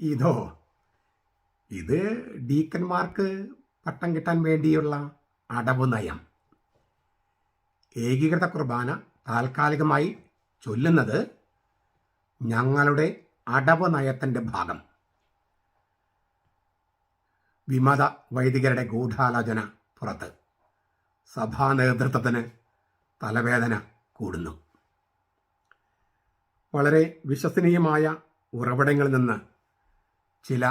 ഇതോ ഇത് ഡീക്കന്മാർക്ക് പട്ടം കിട്ടാൻ വേണ്ടിയുള്ള അടവ് നയം. ഏകീകൃത കുർബാന താൽക്കാലികമായി ചൊല്ലുന്നത് ഞങ്ങളുടെ അടവ് നയത്തിന്റെ ഭാഗം. വിമത വൈദികരുടെ ഗൂഢാലോചന പുറത്ത്. സഭാ നേതൃത്വത്തിന് തലവേദന കൂടുന്നു. വളരെ വിശ്വസനീയമായ ഉറവിടങ്ങളിൽ നിന്ന് ചില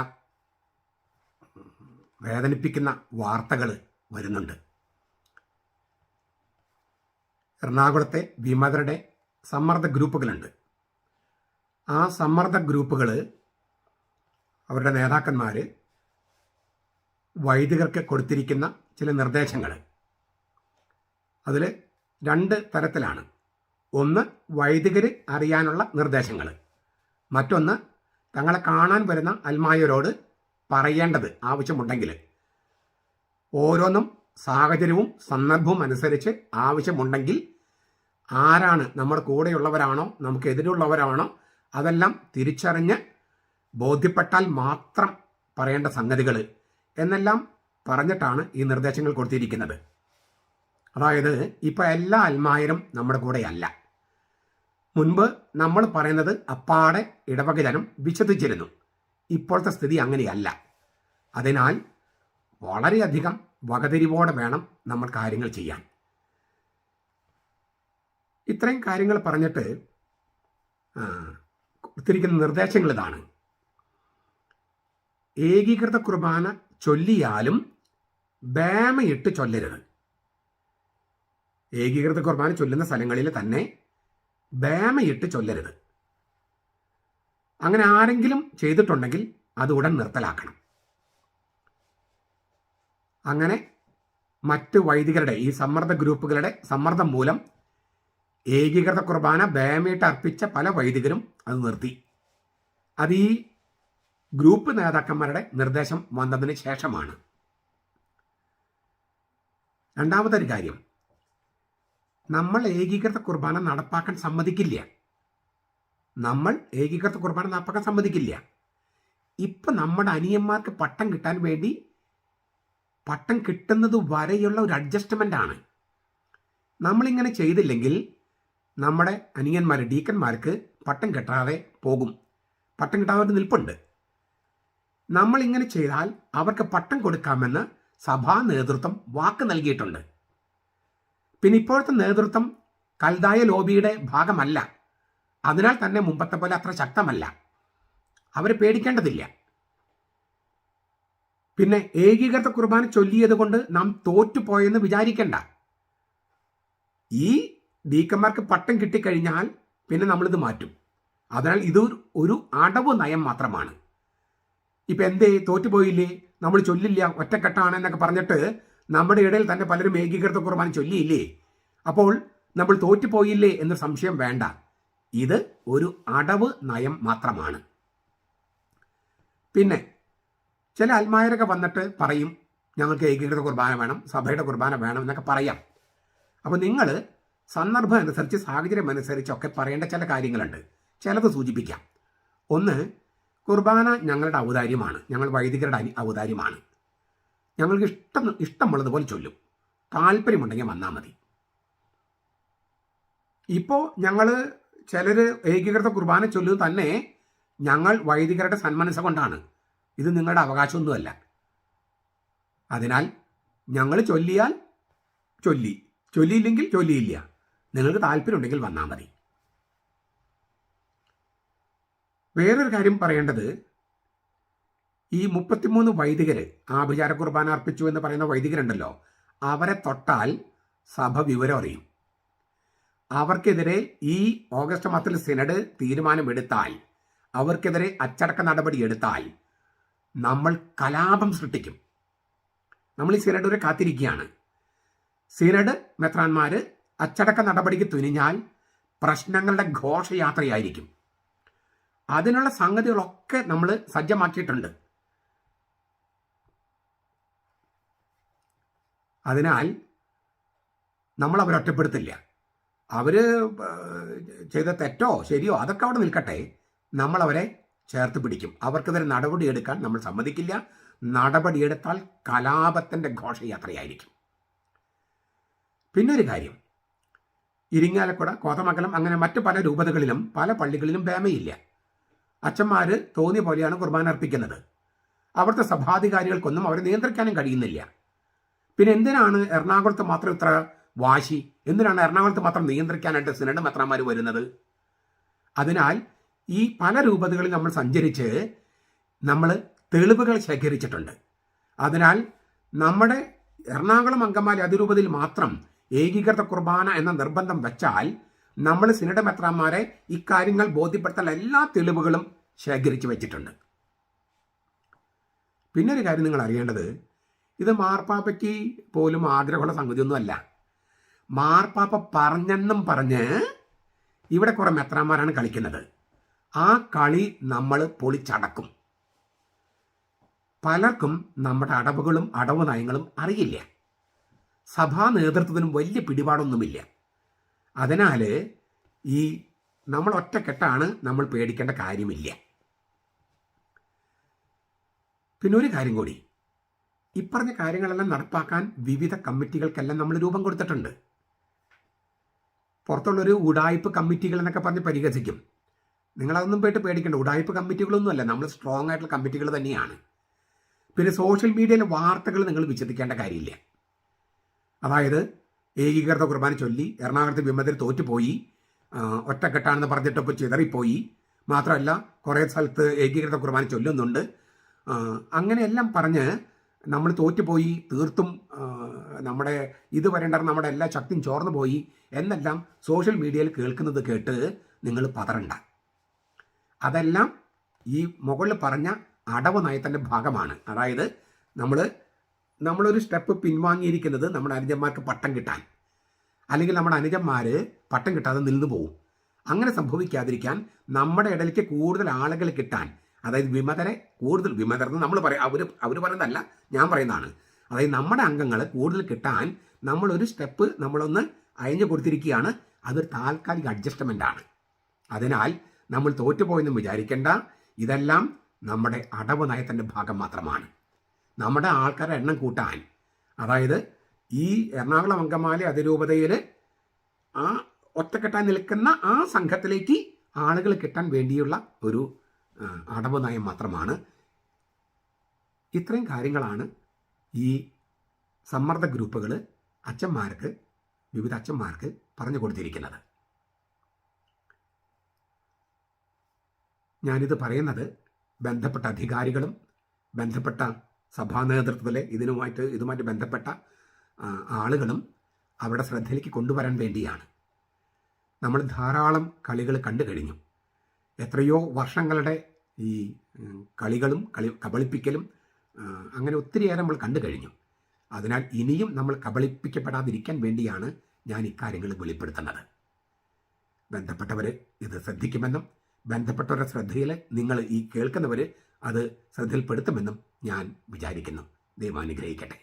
വേദനിപ്പിക്കുന്ന വാർത്തകൾ വരുന്നുണ്ട്. എറണാകുളത്തെ വിമതരുടെ സമ്മർദ്ദ ഗ്രൂപ്പുകളുണ്ട്. ആ സമ്മർദ്ദ ഗ്രൂപ്പുകൾ അവരുടെ നേതാക്കന്മാർ വൈദികർക്ക് കൊടുത്തിരിക്കുന്ന ചില നിർദ്ദേശങ്ങൾ അതിൽ രണ്ട് തരത്തിലാണ്. ഒന്ന് വൈദികർ അറിയാനുള്ള നിർദ്ദേശങ്ങൾ മറ്റൊന്ന് തങ്ങളെ കാണാൻ വരുന്ന അൽമായരോട് പറയേണ്ടത് ആവശ്യമുണ്ടെങ്കിൽ ഓരോന്നും സാഹചര്യവും സന്ദർഭവും അനുസരിച്ച് ആവശ്യമുണ്ടെങ്കിൽ ആരാണ് നമ്മുടെ കൂടെയുള്ളവരാണോ നമുക്ക് എതിരുള്ളവരാണോ അതെല്ലാം തിരിച്ചറിഞ്ഞ് ബോധ്യപ്പെട്ടാൽ മാത്രം പറയേണ്ട സംഗതികൾ എന്നെല്ലാം പറഞ്ഞിട്ടാണ് ഈ നിർദ്ദേശങ്ങൾ കൊടുത്തിരിക്കുന്നത്. അതായത് ഇപ്പോൾ എല്ലാ അൽമായരും നമ്മുടെ കൂടെയല്ല. മുൻപ് നമ്മൾ പറയുന്നത് അപ്പാടെ ഇടവകജനം വിശദിച്ചിരുന്നു ഇപ്പോഴത്തെ സ്ഥിതി അങ്ങനെയല്ല. അതിനാൽ വളരെയധികം വകതിരിവോടെ വേണം നമ്മൾ കാര്യങ്ങൾ ചെയ്യാൻ. ഇത്രയും കാര്യങ്ങൾ പറഞ്ഞിട്ട് കൊടുത്തിരിക്കുന്ന നിർദ്ദേശങ്ങൾ ഇതാണ്. ഏകീകൃത കുർബാന ചൊല്ലിയാലും ബേമയിട്ട് ചൊല്ലരുത്. ഏകീകൃത കുർബാന ചൊല്ലുന്ന സ്ഥലങ്ങളിൽ തന്നെ ബേമയിട്ട് ചൊല്ലരുത്. അങ്ങനെ ആരെങ്കിലും ചെയ്തിട്ടുണ്ടെങ്കിൽ അത് ഉടൻ നിർത്തലാക്കണം. അങ്ങനെ മറ്റ് വൈദികരുടെ ഈ സമ്മർദ്ദ ഗ്രൂപ്പുകളുടെ സമ്മർദ്ദം മൂലം ഏകീകൃത കുർബാന ബേമയിട്ട് അർപ്പിച്ച പല വൈദികരും അത് നിർത്തി. അത് ഈ ഗ്രൂപ്പ് നേതാക്കന്മാരുടെ നിർദ്ദേശം വന്നതിന് ശേഷമാണ്. രണ്ടാമതൊരു കാര്യം നമ്മൾ ഏകീകൃത കുർബാന നടപ്പാക്കാൻ സമ്മതിക്കില്ല. നമ്മൾ ഏകീകൃത കുർബാന നടപ്പാക്കാൻ സമ്മതിക്കില്ല. ഇപ്പം നമ്മുടെ അനിയന്മാർക്ക് പട്ടം കിട്ടാൻ വേണ്ടി പട്ടം കിട്ടുന്നത് വരെയുള്ള ഒരു അഡ്ജസ്റ്റ്മെന്റ് ആണ്. നമ്മളിങ്ങനെ ചെയ്തില്ലെങ്കിൽ നമ്മുടെ അനിയന്മാർ ഡീക്കന്മാർക്ക് പട്ടം കിട്ടാതെ പോകും. പട്ടം കിട്ടാതെ ഒരു നിൽപ്പുണ്ട്. നമ്മളിങ്ങനെ ചെയ്താൽ അവർക്ക് പട്ടം കൊടുക്കാമെന്ന് സഭാ നേതൃത്വം വാക്ക് നൽകിയിട്ടുണ്ട്. പിന്നെ ഇപ്പോഴത്തെ നേതൃത്വം കൽതായ ലോബിയുടെ ഭാഗമല്ല. അതിനാൽ തന്നെ മുമ്പത്തെ പോലെ അത്ര ശക്തമല്ല. അവരെ പേടിക്കേണ്ടതില്ല. പിന്നെ ഏകീകൃത കുർബാന ചൊല്ലിയത് കൊണ്ട് നാം തോറ്റുപോയെന്ന് വിചാരിക്കണ്ട. ഈ ഡീക്കന്മാർക്ക് പട്ടം കിട്ടിക്കഴിഞ്ഞാൽ പിന്നെ നമ്മളിത് മാറ്റും. അതിനാൽ ഇത് ഒരു അടവ് നയം മാത്രമാണ്. ഇപ്പം എന്തേ? തോറ്റുപോയില്ലേ നമ്മൾ ചൊല്ലില്ല ഒറ്റക്കെട്ടാണ് എന്നൊക്കെ പറഞ്ഞിട്ട് നമ്മുടെ ഇടയിൽ തന്നെ പലരും ഏകീകൃത കുർബാന ചൊല്ലിയില്ലേ? അപ്പോൾ നമ്മൾ തോറ്റുപോയില്ലേ എന്ന സംശയം വേണ്ട. ഇത് ഒരു അടവ് നയം മാത്രമാണ്. പിന്നെ ചില അൽമായരൊക്കെ വന്നിട്ട് പറയും ഞങ്ങൾക്ക് ഏകീകൃത കുർബാന വേണം സഭയുടെ കുർബാന വേണം എന്നൊക്കെ പറയാം. അപ്പോൾ നിങ്ങൾ സന്ദർഭം അനുസരിച്ച് സാഹചര്യം അനുസരിച്ചൊക്കെ പറയേണ്ട ചില കാര്യങ്ങളുണ്ട്. ചിലത് സൂചിപ്പിക്കാം. ഒന്ന് കുർബാന ഞങ്ങളുടെ ഔദാര്യമാണ്. ഞങ്ങൾ വൈദികരുടെ ഔദാര്യമാണ്. ഞങ്ങൾക്ക് ഇഷ്ടം ഇഷ്ടമുള്ളതുപോലെ ചൊല്ലും. താല്പര്യമുണ്ടെങ്കിൽ വന്നാൽ മതി. ഇപ്പോൾ ഞങ്ങൾ ചിലർ ഏകീകൃത കുർബാന ചൊല്ലുക തന്നെ ഞങ്ങൾ വൈദികരുടെ സന്മനസ് കൊണ്ടാണ്. ഇത് നിങ്ങളുടെ അവകാശമൊന്നുമല്ല. അതിനാൽ ഞങ്ങൾ ചൊല്ലിയാൽ ചൊല്ലി. ചൊല്ലിയില്ലെങ്കിൽ ചൊല്ലിയില്ല. നിങ്ങൾക്ക് താല്പര്യമുണ്ടെങ്കിൽ വന്നാൽ മതി. വേറൊരു കാര്യം പറയേണ്ടത് ഈ മുപ്പത്തിമൂന്ന് വൈദികര് ആഭിചാര കുർബാന അർപ്പിച്ചു എന്ന് പറയുന്ന വൈദികരുണ്ടല്ലോ അവരെ തൊട്ടാൽ സഭ വിവരം അറിയും. അവർക്കെതിരെ ഈ ഓഗസ്റ്റ് മാസത്തിൽ സിനഡ് തീരുമാനമെടുത്താൽ അവർക്കെതിരെ അച്ചടക്ക നടപടി എടുത്താൽ നമ്മൾ കലാപം സൃഷ്ടിക്കും. നമ്മൾ ഈ സിനഡ് വരെ കാത്തിരിക്കുകയാണ്. സിനഡ് മെത്രാന്മാർ അച്ചടക്ക നടപടിക്ക് തുനിഞ്ഞാൽ പ്രശ്നങ്ങളുടെ ഘോഷയാത്രയായിരിക്കും. അതിനുള്ള സംഗതികളൊക്കെ നമ്മൾ സജ്ജമാക്കിയിട്ടുണ്ട്. അതിനാൽ നമ്മൾ അവരെ ഒറ്റപ്പെടുത്തില്ല. അവർ ചെയ്ത തെറ്റോ ശരിയോ അതൊക്കെ അവിടെ നിൽക്കട്ടെ. നമ്മൾ അവരെ ചേർത്ത് പിടിക്കും. അവർക്കെതിരെ നടപടിയെടുക്കാൻ നമ്മൾ സമ്മതിക്കില്ല. നടപടിയെടുത്താൽ കലാപത്തിന്റെ ഘോഷയാത്രയായിരിക്കും. പിന്നൊരു കാര്യം. ഇരിങ്ങാലക്കുട കോതമംഗലം അങ്ങനെ മറ്റു പല രൂപതകളിലും പല പള്ളികളിലും ബേമയില്ല അച്ഛന്മാർ തോന്നിയ പോലെയാണ് കുർബാന അർപ്പിക്കുന്നത്. അവിടുത്തെ സഭാധികാരികൾക്കൊന്നും അവരെ നിയന്ത്രിക്കാനും കഴിയുന്നില്ല. പിന്നെ എന്തിനാണ് എറണാകുളത്ത് മാത്രം ഇത്ര വാശി? എന്തിനാണ് എറണാകുളത്ത് മാത്രം നിയന്ത്രിക്കാനായിട്ട് സിനഡ് മെത്രാന്മാർ വരുന്നത്? അതിനാൽ ഈ പല രൂപതകളിൽ നമ്മൾ സഞ്ചരിച്ച് നമ്മൾ തെളിവുകൾ ശേഖരിച്ചിട്ടുണ്ട്. അതിനാൽ നമ്മുടെ എറണാകുളം അങ്കമാലി അതിരൂപതയിൽ മാത്രം ഏകീകൃത കുർബാന എന്ന നിർബന്ധം വെച്ചാൽ നമ്മൾ സിനഡ് മെത്രാന്മാരെ ഇക്കാര്യങ്ങൾ ബോധ്യപ്പെടുത്താൻ എല്ലാ തെളിവുകളും ശേഖരിച്ചു വെച്ചിട്ടുണ്ട്. പിന്നൊരു കാര്യം നിങ്ങൾ അറിയേണ്ടത് ഇത് മാർപ്പാപ്പയ്ക്ക് പോലും ആഗ്രഹമുള്ള സംഗതിയൊന്നുമല്ല. മാർപ്പാപ്പ പറഞ്ഞെന്നും പറഞ്ഞ് ഇവിടെ കുറെ മെത്രാന്മാരാണ് കളിക്കുന്നത്. ആ കളി നമ്മൾ പൊളിച്ചടക്കും. പലർക്കും നമ്മുടെ അടവുകളും അടവ് നയങ്ങളും അറിയില്ല. സഭാ നേതൃത്വത്തിനും വലിയ പിടിപാടൊന്നുമില്ല. അതിനാൽ ഈ നമ്മൾ ഒറ്റക്കെട്ടാണ് നമ്മൾ പേടിക്കേണ്ട കാര്യമില്ല. പിന്നെ ഒരു കാര്യം കൂടി. ഇപ്പറഞ്ഞ കാര്യങ്ങളെല്ലാം നടപ്പാക്കാൻ വിവിധ കമ്മിറ്റികൾക്കെല്ലാം നമ്മൾ രൂപം കൊടുത്തിട്ടുണ്ട്. പുറത്തുള്ളൊരു ഉടായ്പ് കമ്മിറ്റികൾ എന്നൊക്കെ പറഞ്ഞ് പരിഹസിക്കും. നിങ്ങളതൊന്നും പോയിട്ട് പേടിക്കേണ്ട. ഉടായ്പ കമ്മിറ്റികളൊന്നുമല്ല. നമ്മൾ സ്ട്രോങ് ആയിട്ടുള്ള കമ്മിറ്റികൾ തന്നെയാണ്. പിന്നെ സോഷ്യൽ മീഡിയയിലെ വാർത്തകൾ നിങ്ങൾ വിശ്വസിക്കേണ്ട കാര്യമില്ല. അതായത് ഏകീകൃത കുർബാന ചൊല്ലി എറണാകുളത്ത് വിമതർ തോറ്റുപോയി ഒറ്റക്കെട്ടാണെന്ന് പറഞ്ഞിട്ടപ്പോൾ ചിതറിപ്പോയി. മാത്രമല്ല കുറേ സ്ഥലത്ത് ഏകീകൃത കുർബാന ചൊല്ലുന്നുണ്ട്. അങ്ങനെയെല്ലാം പറഞ്ഞ് നമ്മൾ തോറ്റുപോയി തീർത്തും നമ്മുടെ ഇത് വരേണ്ട നമ്മുടെ എല്ലാ ശക്തിയും ചോർന്നു പോയി എന്നെല്ലാം സോഷ്യൽ മീഡിയയിൽ കേൾക്കുന്നത് കേട്ട് നിങ്ങൾ പതറണ്ട. അതെല്ലാം ഈ മുകളിൽ പറഞ്ഞ അടവ് നയത്തിന്റെ ഭാഗമാണ്. അതായത് നമ്മൾ നമ്മളൊരു സ്റ്റെപ്പ് പിൻവാങ്ങിയിരിക്കുന്നത് നമ്മുടെ അനുജന്മാർക്ക് പട്ടം കിട്ടാൻ. അല്ലെങ്കിൽ നമ്മുടെ അനുജന്മാർ പട്ടം കിട്ടാതെ നിന്നു പോകും അങ്ങനെ സംഭവിക്കാതിരിക്കാൻ നമ്മുടെ ഇടയിലേക്ക് കൂടുതൽ ആളുകൾ കിട്ടാൻ അതായത് വിമതരെ കൂടുതൽ വിമതർ എന്ന് നമ്മൾ പറയും അവർ അവർ പറയുന്നതല്ല ഞാൻ പറയുന്നതാണ്. അതായത് നമ്മുടെ അംഗങ്ങൾ കൂടുതൽ കിട്ടാൻ നമ്മളൊരു സ്റ്റെപ്പ് നമ്മളൊന്ന് അയഞ്ഞു കൊടുത്തിരിക്കുകയാണ്. അതൊരു താൽക്കാലിക അഡ്ജസ്റ്റ്മെന്റ് ആണ്. അതിനാൽ നമ്മൾ തോറ്റുപോയെന്നും വിചാരിക്കേണ്ട. ഇതെല്ലാം നമ്മുടെ അടവ് നയത്തിന്റെ ഭാഗം മാത്രമാണ്. നമ്മുടെ ആൾക്കാരുടെ എണ്ണം കൂട്ടാൻ. അതായത് ഈ എറണാകുളം അങ്കമാലി അതിരൂപതയിൽ ആ ഒറ്റക്കെട്ടാൻ നിൽക്കുന്ന ആ സംഘത്തിലേക്ക് ആളുകൾ കിട്ടാൻ വേണ്ടിയുള്ള ഒരു അടവ് നയം മാത്രമാണ്. ഇത്രയും കാര്യങ്ങളാണ് ഈ സമ്മർദ്ദ ഗ്രൂപ്പുകൾ അച്ഛന്മാർക്ക് വിവിധ അച്ഛന്മാർക്ക് പറഞ്ഞു കൊടുത്തിരിക്കുന്നത്. ഞാനിത് പറയുന്നത് ബന്ധപ്പെട്ട അധികാരികളും ബന്ധപ്പെട്ട സഭാ നേതൃത്വത്തിലെ ഇതിനുമായിട്ട് ഇതുമായിട്ട് ബന്ധപ്പെട്ട ആളുകളും അവരുടെ ശ്രദ്ധയിലേക്ക് കൊണ്ടുവരാൻ വേണ്ടിയാണ്. നമ്മൾ ധാരാളം കളികൾ കണ്ടു കഴിഞ്ഞു. എത്രയോ വർഷങ്ങളുടെ ഈ കളികളും കളി കബളിപ്പിക്കലും അങ്ങനെ ഒത്തിരിയേറെ നമ്മൾ കണ്ടു കഴിഞ്ഞു. അതിനാൽ ഇനിയും നമ്മൾ കബളിപ്പിക്കപ്പെടാതിരിക്കാൻ വേണ്ടിയാണ് ഞാൻ ഇക്കാര്യങ്ങൾ വെളിപ്പെടുത്തുന്നത്. ബന്ധപ്പെട്ടവർ ഇത് ശ്രദ്ധിക്കുമെന്നും ബന്ധപ്പെട്ടവരുടെ ശ്രദ്ധയിൽ നിങ്ങൾ ഈ കേൾക്കുന്നവർ അത് ശ്രദ്ധയിൽപ്പെടുത്തുമെന്നും ഞാൻ വിചാരിക്കുന്നു. ദൈവം അനുഗ്രഹിക്കട്ടെ.